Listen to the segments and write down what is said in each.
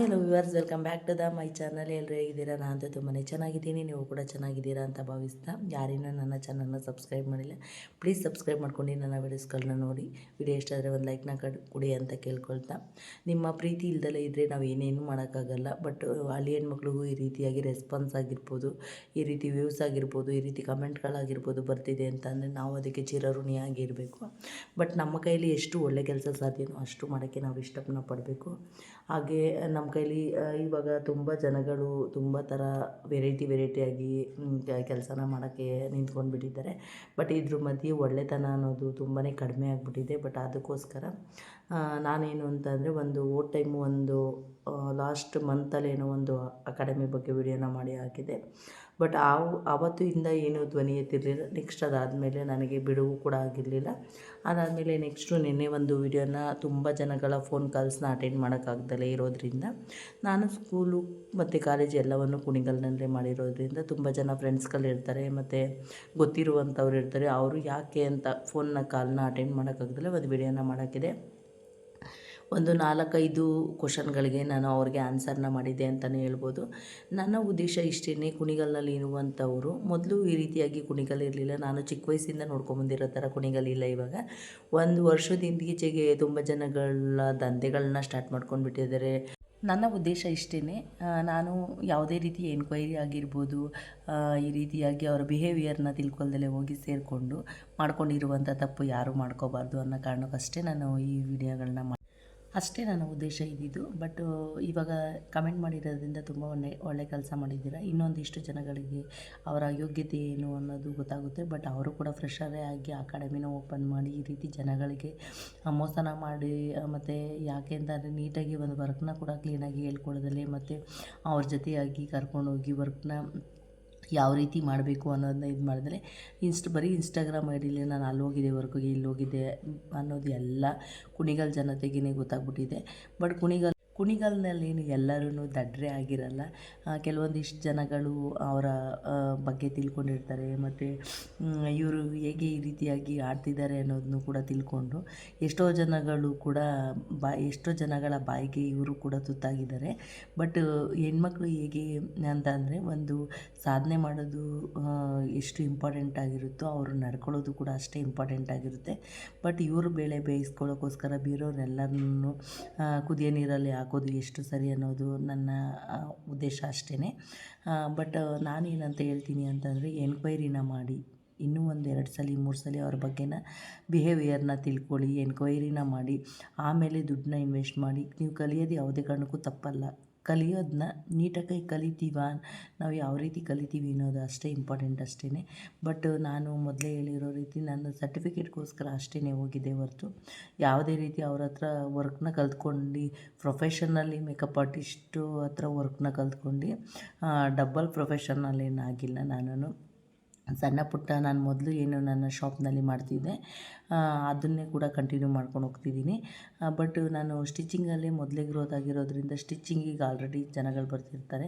Hi hello viewers welcome back to the my channel ಎಲ್ಲರೂ ಹೇಗಿದ್ದೀರಾ? ನಾನು ಅಂತೂ ತುಂಬಾ ಚೆನ್ನಾಗಿದ್ದೀನಿ. ನೀವು ಕೂಡ ಚೆನ್ನಾಗಿದ್ದೀರಾ ಅಂತ ಭಾವಿಸ್ತಾ ಯಾರಿನ ನನ್ನ ಚಾನಲ್ನ ಸಬ್ಸ್ಕ್ರೈಬ್ ಮಾಡಿಲ್ಲ. ಪ್ಲೀಸ್ ಸಬ್ಸ್ಕ್ರೈಬ್ ಮಾಡ್ಕೊಂಡು ನನ್ನ ವೀಡಿಯೋಸ್ಗಳನ್ನ ನೋಡಿ. ವಿಡಿಯೋ ಇಷ್ಟ ಆದರೆ ಒಂದು ಲೈಕ್ನ ಕಡ್, ಕೊಡಿ ಅಂತ ಕೇಳ್ಕೊಳ್ತಾ. ನಿಮ್ಮ ಪ್ರೀತಿ ಇಲ್ದಲೇ ಇದ್ದರೆ ನಾವು ಏನೇನು ಮಾಡೋಕ್ಕಾಗಲ್ಲ. ಬಟ್ ಅಲ್ಲಿ ಹೆಣ್ಮಕ್ಳಿಗೂ ಈ ರೀತಿಯಾಗಿ ರೆಸ್ಪಾನ್ಸ್ ಆಗಿರ್ಬೋದು, ಈ ರೀತಿ ವ್ಯೂಸ್ ಆಗಿರ್ಬೋದು, ಈ ರೀತಿ ಕಮೆಂಟ್ಗಳಾಗಿರ್ಬೋದು ಬರ್ತಿದೆ ಅಂತಂದರೆ ನಾವು ಅದಕ್ಕೆ ಚಿರಋಣಿಯಾಗಿ ಇರಬೇಕು ಬಟ್ ನಮ್ಮ ಕೈಯಲ್ಲಿ ಎಷ್ಟು ಒಳ್ಳೆ ಕೆಲಸ ಸಾಧ್ಯನೋ ಅಷ್ಟು ಮಾಡೋಕ್ಕೆ ನಾವು ಇಷ್ಟಪಡಬೇಕು. ಪಡಬೇಕು ಹಾಗೆ ನಮ್ಮ ಕೈಲಿ ಆ, ಇವಾಗ ತುಂಬ ಜನಗಳು ತುಂಬ ಥರ ವೆರೈಟಿ ವೆರೈಟಿಯಾಗಿ ಕೆಲಸನ ಮಾಡೋಕ್ಕೆ ನಿಂತ್ಕೊಂಡು ಬಿಟ್ಟಿದ್ದಾರೆ ಬಟ್ ಇದ್ರ ಮಧ್ಯೆ ಒಳ್ಳೆತನ ಅನ್ನೋದು ತುಂಬಾ ಕಡಿಮೆ ಆಗಿಬಿಟ್ಟಿದೆ. ಬಟ್ ಅದಕ್ಕೋಸ್ಕರ ನಾನೇನು ಅಂತಂದರೆ ಒಂದು ಓ ಟೈಮು ಒಂದು ಲಾಸ್ಟ್ ಮಂತಲ್ಲೇನೋ ಒಂದು ಅಕಾಡೆಮಿ ಬಗ್ಗೆ ವಿಡಿಯೋನ ಮಾಡಿ ಹಾಕಿದೆ. ಬಟ್ ಆವ್, ಆವತ್ತಿಂದ ಇಂದ ಏನು ಧ್ವನಿ ಎತ್ತಿರಲಿಲ್ಲ. ನೆಕ್ಸ್ಟ್ ಅದಾದಮೇಲೆ ನನಗೆ ಬಿಡುವು ಕೂಡ ಆಗಿರಲಿಲ್ಲ. ಅದಾದಮೇಲೆ ನೆಕ್ಸ್ಟು ನಿನ್ನೆ ಒಂದು ವಿಡಿಯೋನ ತುಂಬ ಜನಗಳ ಫೋನ್ ಕಾಲ್ಸ್ನ ಅಟೆಂಡ್ ಮಾಡೋಕ್ಕಾಗ್ದಲೇ ಇರೋದ್ರಿಂದ ನಾನು ಸ್ಕೂಲು ಮತ್ತು ಕಾಲೇಜ್ ಎಲ್ಲವನ್ನು ಕುಣಿಗಲ್ನಲ್ಲೇ ಮಾಡಿರೋದ್ರಿಂದ ತುಂಬ ಜನ ಫ್ರೆಂಡ್ಸ್ಗಳು ಇರ್ತಾರೆ. ಮತ್ತು ಗೊತ್ತಿರುವಂಥವ್ರು ಇರ್ತಾರೆ. ಅವರು ಯಾಕೆ ಅಂತ ಫೋನ್ನ ಕಾಲ್ನ ಅಟೆಂಡ್ ಮಾಡೋಕ್ಕಾಗ್ದಲೇ ಒಂದು ವಿಡಿಯೋನ ಮಾಡೋಕ್ಕಿದೆ. ಒಂದು ನಾಲ್ಕೈದು ಕ್ವಶನ್ಗಳಿಗೆ ನಾನು ಅವ್ರಿಗೆ ಆನ್ಸರ್ನ ಮಾಡಿದ್ದೆ ಅಂತಲೇ ಹೇಳ್ಬೋದು. ನನ್ನ ಉದ್ದೇಶ ಇಷ್ಟೇ ಕುಣಿಗಲ್ನಲ್ಲಿ ಇರುವಂಥವರು. ಮೊದಲು ಈ ರೀತಿಯಾಗಿ ಕುಣಿಗಲ್ ಇರಲಿಲ್ಲ. ನಾನು ಚಿಕ್ಕ ವಯಸ್ಸಿಂದ ನೋಡ್ಕೊಂಬಂದಿರೋ ಥರ ಕುಣಿಗಲ್ ಇಲ್ಲ ಇವಾಗ. ಒಂದು ವರ್ಷದ ಇಂದೀಚೆಗೆ ತುಂಬ ಜನಗಳ ದಂಧೆಗಳನ್ನ ಸ್ಟಾರ್ಟ್ ಮಾಡ್ಕೊಂಡು ಬಿಟ್ಟಿದ್ದಾರೆ. ನನ್ನ ಉದ್ದೇಶ ಇಷ್ಟೇ ನಾನು ಯಾವುದೇ ರೀತಿ ಎನ್ಕ್ವೈರಿ ಆಗಿರ್ಬೋದು ಈ ರೀತಿಯಾಗಿ ಅವರ ಬಿಹೇವಿಯರ್ನ ತಿಳ್ಕೊಳ್ದಲೇ ಹೋಗಿ ಸೇರಿಕೊಂಡು ಮಾಡ್ಕೊಂಡಿರುವಂಥ ತಪ್ಪು ಯಾರೂ ಮಾಡ್ಕೋಬಾರ್ದು ಅನ್ನೋ ಕಾರಣಕ್ಕಷ್ಟೇ ನಾನು ಈ ವಿಡಿಯೋಗಳನ್ನ ಅಷ್ಟೇ ನನ್ನ ಉದ್ದೇಶ ಇದ್ದಿದ್ದು ಬಟ್ ಇವಾಗ ಕಮೆಂಟ್ ಮಾಡಿರೋದ್ರಿಂದ ತುಂಬ ಒಳ್ಳೆ ಒಳ್ಳೆ ಕೆಲಸ ಮಾಡಿದ್ದೀರಾ? ಇನ್ನೊಂದಿಷ್ಟು ಜನಗಳಿಗೆ ಅವರ ಯೋಗ್ಯತೆ ಏನು ಅನ್ನೋದು ಗೊತ್ತಾಗುತ್ತೆ ಬಟ್ ಅವರು ಕೂಡ ಫ್ರೆಶರೇ ಆಗಿ ಅಕಾಡೆಮಿನ ಓಪನ್ ಮಾಡಿ ಈ ರೀತಿ ಜನಗಳಿಗೆ ಮೋಸನ ಮಾಡಿ, ಮತ್ತು ಯಾಕೆ ಅಂತಂದರೆ ನೀಟಾಗಿ ಒಂದು ವರ್ಕ್ನ ಕೂಡ ಕ್ಲೀನಾಗಿ ಹೇಳ್ಕೊಡೋದಲ್ಲಿ ಮತ್ತು ಅವ್ರ ಜೊತೆಯಾಗಿ ಕರ್ಕೊಂಡೋಗಿ ವರ್ಕ್ನ ಯಾವ ರೀತಿ ಮಾಡಬೇಕು ಅನ್ನೋದನ್ನ ಇದು ಮಾಡಿದ್ರೆ ಇನ್ಸ್ಟ್ ಬರೀ ಇನ್ಸ್ಟಾಗ್ರಾಮ್ ಐಡಿಲಿ ನಾನು ಅಲ್ಲಿ ಹೋಗಿದ್ದೆ ವರ್ಕ್ಗೆ ಇಲ್ಲಿ ಹೋಗಿದ್ದೆ ಅನ್ನೋದು ಎಲ್ಲ ಕುಣಿಗಲ್ ಜನತೆಗೇ ಗೊತ್ತಾಗ್ಬಿಟ್ಟಿದೆ. ಬಟ್ ಕುಣಿಗಲ್ ಕುಣಿಗಲ್ನಲ್ಲೇನು ಎಲ್ಲರೂ ದಡ್ರೆ ಆಗಿರಲ್ಲ. ಕೆಲವೊಂದಿಷ್ಟು ಜನಗಳು ಅವರ ಬಗ್ಗೆ ತಿಳ್ಕೊಂಡಿರ್ತಾರೆ ಮತ್ತು ಇವರು ಹೇಗೆ ಈ ರೀತಿಯಾಗಿ ಆಡ್ತಿದ್ದಾರೆ ಅನ್ನೋದನ್ನು ಕೂಡ ತಿಳ್ಕೊಂಡು ಎಷ್ಟೋ ಜನಗಳು ಕೂಡ ಬಾ, ಎಷ್ಟೋ ಜನಗಳ ಬಾಯಿಗೆ ಇವರು ಕೂಡ ತುತ್ತಾಗಿದ್ದಾರೆ. ಬಟ್ ಹೆಣ್ಮಕ್ಳು ಹೇಗೆ ಅಂತ ಅಂದರೆ ಒಂದು ಸಾಧನೆ ಮಾಡೋದು ಎಷ್ಟು ಇಂಪಾರ್ಟೆಂಟ್ ಆಗಿರುತ್ತೋ ಅವರು ನಡ್ಕೊಳ್ಳೋದು ಕೂಡ ಅಷ್ಟೇ ಇಂಪಾರ್ಟೆಂಟ್ ಆಗಿರುತ್ತೆ. ಬಟ್ ಇವರು ಬೇಳೆ ಬೇಯಿಸ್ಕೊಳ್ಳೋಕ್ಕೋಸ್ಕರ ಬೀರೋರೆಲ್ಲರನ್ನು ಕುದಿಯ ನೀರಲ್ಲಿ ಹಾಕೋದು ಎಷ್ಟು ಸರಿ ಅನ್ನೋದು ನನ್ನ ಉದ್ದೇಶ ಅಷ್ಟೇ ಬಟ್ ನಾನೇನಂತ ಹೇಳ್ತೀನಿ ಅಂತಂದರೆ ಎನ್ಕ್ವೈರಿನ ಮಾಡಿ. ಇನ್ನೂ ಒಂದು ಎರಡು ಸಲ, ಮೂರು ಸಲ ಅವ್ರ ಬಗ್ಗೆನ ಬಿಹೇವಿಯರ್ನ ತಿಳ್ಕೊಳ್ಳಿ ಎನ್ಕ್ವೈರಿನ ಮಾಡಿ. ಆಮೇಲೆ ದುಡ್ಡನ್ನ ಇನ್ವೆಸ್ಟ್ ಮಾಡಿ. ನೀವು ಕಲಿಯೋದು ಯಾವುದೇ ಕಾರಣಕ್ಕೂ ತಪ್ಪಲ್ಲ. ಕಲಿಯೋದನ್ನ ನೀಟಾಗಿ ಕಲಿತೀವ? ನಾವು ಯಾವ ರೀತಿ ಕಲಿತೀವಿ ಅನ್ನೋದು ಅಷ್ಟೇ ಇಂಪಾರ್ಟೆಂಟ್ ಅಷ್ಟೇ ಬಟ್ ನಾನು ಮೊದಲೇ ಹೇಳಿರೋ ರೀತಿ ನಾನು ಸರ್ಟಿಫಿಕೇಟ್ಗೋಸ್ಕರ ಅಷ್ಟೇ ಹೋಗಿದ್ದೆ ಹೊರತು. ಯಾವುದೇ ರೀತಿ ಅವ್ರ ಹತ್ರ ವರ್ಕ್ನ ಕಲ್ತ್ಕೊಂಡು ಪ್ರೊಫೆಷನಲ್ಲಿ ಮೇಕಪ್ ಆರ್ಟಿಸ್ಟು ಹತ್ರ ವರ್ಕ್ನ ಕಲ್ತ್ಕೊಂಡು ಡಬ್ಬಲ್ ಪ್ರೊಫೆಷನಲ್ ಏನಾಗಿಲ್ಲ ನಾನು ಸಣ್ಣ ಪುಟ್ಟ ನಾನು ಮೊದಲು ಏನು ನನ್ನ ಶಾಪ್ನಲ್ಲಿ ಮಾಡ್ತಿದ್ದೆ ಅದನ್ನೇ ಕೂಡ ಕಂಟಿನ್ಯೂ ಮಾಡ್ಕೊಂಡು ಹೋಗ್ತಿದ್ದೀನಿ. ಬಟ್ ನಾನು ಸ್ಟಿಚಿಂಗಲ್ಲೇ ಮೊದಲೇ ಗ್ರೋತ್ ಆಗಿರೋದ್ರಿಂದ ಸ್ಟಿಚಿಂಗಿಗೆ ಆಲ್ರೆಡಿ ಜನಗಳು ಬರ್ತಿರ್ತಾರೆ.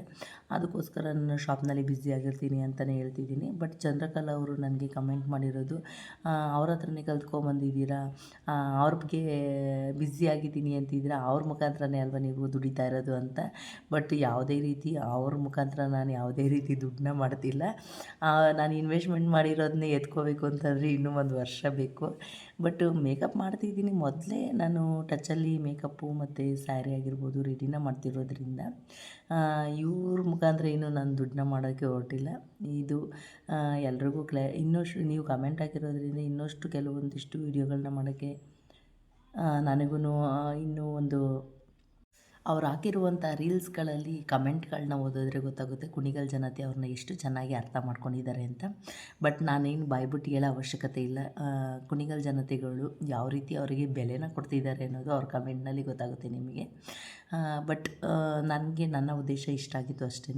ಅದಕ್ಕೋಸ್ಕರ ನಾನು ಶಾಪ್ನಲ್ಲಿ ಬ್ಯುಸಿ ಆಗಿರ್ತೀನಿ ಅಂತಲೇ ಹೇಳ್ತಿದ್ದೀನಿ. ಬಟ್ ಚಂದ್ರಕಲಾ ಅವರು ನನಗೆ ಕಮೆಂಟ್ ಮಾಡಿರೋದು ಅವ್ರ ಹತ್ರನೇ ಕಲ್ತ್ಕೊಂಬಂದಿದ್ದೀರಾ ಅವ್ರಿಗೆ ಬ್ಯುಸಿ ಆಗಿದ್ದೀನಿ ಅಂತಿದ್ದೀರಾ? ಅವ್ರ ಮುಖಾಂತರನೇ ಅಲ್ವಾ ನೀವು ದುಡಿತಾ ಇರೋದು ಅಂತ? ಬಟ್ ಯಾವುದೇ ರೀತಿ ಅವ್ರ ಮುಖಾಂತರ ನಾನು ಯಾವುದೇ ರೀತಿ ದುಡ್ಡನ್ನ ಮಾಡ್ತಿಲ್ಲ. ನಾನು ನಾನು ಇನ್ವೆಸ್ಟ್ಮೆಂಟ್ ಮಾಡಿರೋದನ್ನೇ ಎತ್ಕೋಬೇಕು ಅಂತಂದರೆ ಇನ್ನೂ ಒಂದು ವರ್ಷ ಬೇಕು. ಬಟ್ ಮೇಕಪ್ ಮಾಡ್ತಿದ್ದೀನಿ. ಮೊದಲೇ ನಾನು ಟಚಲ್ಲಿ ಮೇಕಪ್ಪು ಮತ್ತು ಸ್ಯಾರಿ ಆಗಿರ್ಬೋದು ರೆಡಿನ ಮಾಡ್ತಿರೋದ್ರಿಂದ ಇವ್ರ ಮುಖಾಂತರ ಏನು ನಾನು ದುಡ್ಡನ್ನ ಮಾಡೋಕ್ಕೆ ಹೊರಟಿಲ್ಲ. ಇದು ಎಲ್ರಿಗೂ ಕ್ಲೇ, ಇನ್ನಷ್ಟು, ನೀವು ಕಮೆಂಟ್ ಹಾಕಿರೋದ್ರಿಂದ ಇನ್ನಷ್ಟು ಕೆಲವೊಂದಿಷ್ಟು ವೀಡಿಯೋಗಳನ್ನ ಮಾಡೋಕ್ಕೆ ನನಗೂ ಇನ್ನೂ ಒಂದು ಅವ್ರು ಹಾಕಿರುವಂಥ ರೀಲ್ಸ್ಗಳಲ್ಲಿ ಕಮೆಂಟ್ಗಳನ್ನ ಓದಿದ್ರೆ ಗೊತ್ತಾಗುತ್ತೆ ಕುಣಿಗಲ್ ಜನತೆ ಅವ್ರನ್ನ ಎಷ್ಟು ಚೆನ್ನಾಗಿ ಅರ್ಥ ಮಾಡ್ಕೊಂಡಿದ್ದಾರೆ ಅಂತ. ಬಟ್ ನಾನೇನು ಬಾಯ್ಬಿಟ್ಟು ಹೇಳೋ ಅವಶ್ಯಕತೆ ಇಲ್ಲ. ಕುಣಿಗಲ್ ಜನತೆಗಳು ಯಾವ ರೀತಿ ಅವರಿಗೆ ಬೆಲೆನ ಕೊಡ್ತಿದ್ದಾರೆ ಅನ್ನೋದು ಅವ್ರ ಕಮೆಂಟ್ನಲ್ಲಿ ಗೊತ್ತಾಗುತ್ತೆ ನಿಮಗೆ. ಬಟ್ ನನಗೆ ನನ್ನ ಉದ್ದೇಶ ಇಷ್ಟ ಆಗಿತ್ತು ಅಷ್ಟೇ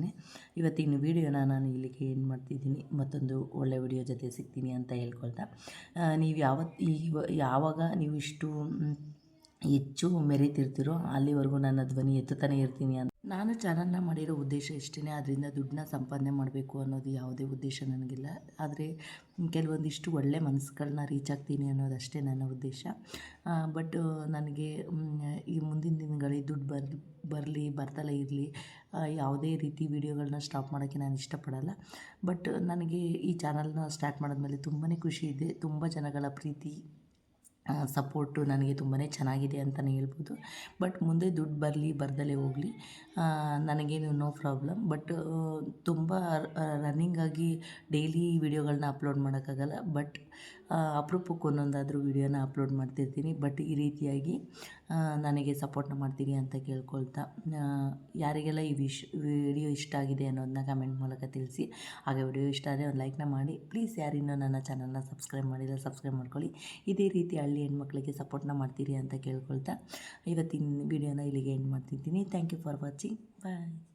ಇವತ್ತಿನ ವೀಡಿಯೋನ ನಾನು ಇಲ್ಲಿಗೆ ಏನು ಮಾಡ್ತಿದ್ದೀನಿ. ಮತ್ತೊಂದು ಒಳ್ಳೆ ವಿಡಿಯೋ ಜೊತೆ ಸಿಗ್ತೀನಿ ಅಂತ ಹೇಳ್ಕೊಳ್ತಾ. ನೀವು ಯಾವತ್ತು ಈ ಯಾವಾಗ ನೀವು ಇಷ್ಟು ಹೆಚ್ಚು ಮೆರೀತಿರ್ತೀರೋ ಅಲ್ಲಿವರೆಗೂ ನನ್ನ ಧ್ವನಿ ಎತ್ತುತ್ತಾನೆ ಇರ್ತೀನಿ ಅಂತ. ನಾನು ಚಾನಲ್ನ ಮಾಡಿರೋ ಉದ್ದೇಶ ಇಷ್ಟೇ ಅದರಿಂದ ದುಡ್ಡನ್ನ ಸಂಪಾದನೆ ಮಾಡಬೇಕು ಅನ್ನೋದು ಯಾವುದೇ ಉದ್ದೇಶ ನನಗಿಲ್ಲ. ಆದರೆ ಕೆಲವೊಂದಿಷ್ಟು ಒಳ್ಳೆ ಮನಸ್ಸುಗಳನ್ನ ರೀಚ್ ಆಗ್ತೀನಿ ಅನ್ನೋದಷ್ಟೇ ನನ್ನ ಉದ್ದೇಶ. ಬಟ್ ನನಗೆ ಈ ಮುಂದಿನ ದಿನಗಳಲ್ಲಿ ದುಡ್ಡು ಬರ್, ಬರಲಿ, ಬರ್ತಲೇ ಇರಲಿ ಯಾವುದೇ ರೀತಿ ವಿಡಿಯೋಗಳನ್ನ ಸ್ಟಾಪ್ ಮಾಡೋಕ್ಕೆ ನಾನು ಇಷ್ಟಪಡಲ್ಲ. ಬಟ್ ನನಗೆ ಈ ಚಾನಲ್ನ ಸ್ಟಾರ್ಟ್ ಮಾಡಿದ್ಮೇಲೆ ತುಂಬಾ ಖುಷಿ ಇದೆ. ತುಂಬ ಜನಗಳ ಪ್ರೀತಿ ಸಪೋರ್ಟು ನನಗೆ ತುಂಬಾ ಚೆನ್ನಾಗಿದೆ ಅಂತಲೇ ಹೇಳ್ಬೋದು. ಬಟ್ ಮುಂದೆ ದುಡ್ಡು ಬರಲಿ, ಬರ್ದಲೇ ಹೋಗಲಿ. ನನಗೇನು ನೋ ಪ್ರಾಬ್ಲಮ್. ಬಟ್ ತುಂಬ ರನ್ನಿಂಗಾಗಿ ಡೈಲಿ ವೀಡಿಯೋಗಳನ್ನ ಅಪ್ಲೋಡ್ ಮಾಡೋಕ್ಕಾಗಲ್ಲ. ಬಟ್ ಅಪರೂಪಕ್ಕೆ ಒಂದೊಂದಾದರೂ ವೀಡಿಯೋನ ಅಪ್ಲೋಡ್ ಮಾಡ್ತಿರ್ತೀನಿ. ಬಟ್ ಈ ರೀತಿಯಾಗಿ ನನಗೆ ಸಪೋರ್ಟ್ನ ಮಾಡ್ತೀರಿ ಅಂತ ಕೇಳ್ಕೊಳ್ತಾ ಯಾರಿಗೆಲ್ಲ ಈ ವಿಶ್ ವಿಡಿಯೋ ಇಷ್ಟ ಆಗಿದೆ ಅನ್ನೋದನ್ನ ಕಮೆಂಟ್ ಮೂಲಕ ತಿಳಿಸಿ. ಹಾಗೆ ವಿಡಿಯೋ ಇಷ್ಟ ಆದರೆ ಒಂದು ಲೈಕ್ನ ಮಾಡಿ. ಪ್ಲೀಸ್ ಯಾರಿನ್ನೂ ನನ್ನ ಚಾನಲ್ನ ಸಬ್ಸ್ಕ್ರೈಬ್ ಮಾಡಿಲ್ಲ ಸಬ್ಸ್ಕ್ರೈಬ್ ಮಾಡ್ಕೊಳ್ಳಿ. ಇದೇ ರೀತಿ ಹಳ್ಳಿ ಹೆಣ್ಮಕ್ಳಿಗೆ ಸಪೋರ್ಟ್ನ ಮಾಡ್ತೀರಿ ಅಂತ ಕೇಳ್ಕೊಳ್ತಾ, ಇವತ್ತಿನ ವಿಡಿಯೋನ ಇಲ್ಲಿಗೆ ಎಂಡ್ ಮಾಡ್ತಿದ್ದೀನಿ. Thank you for watching bye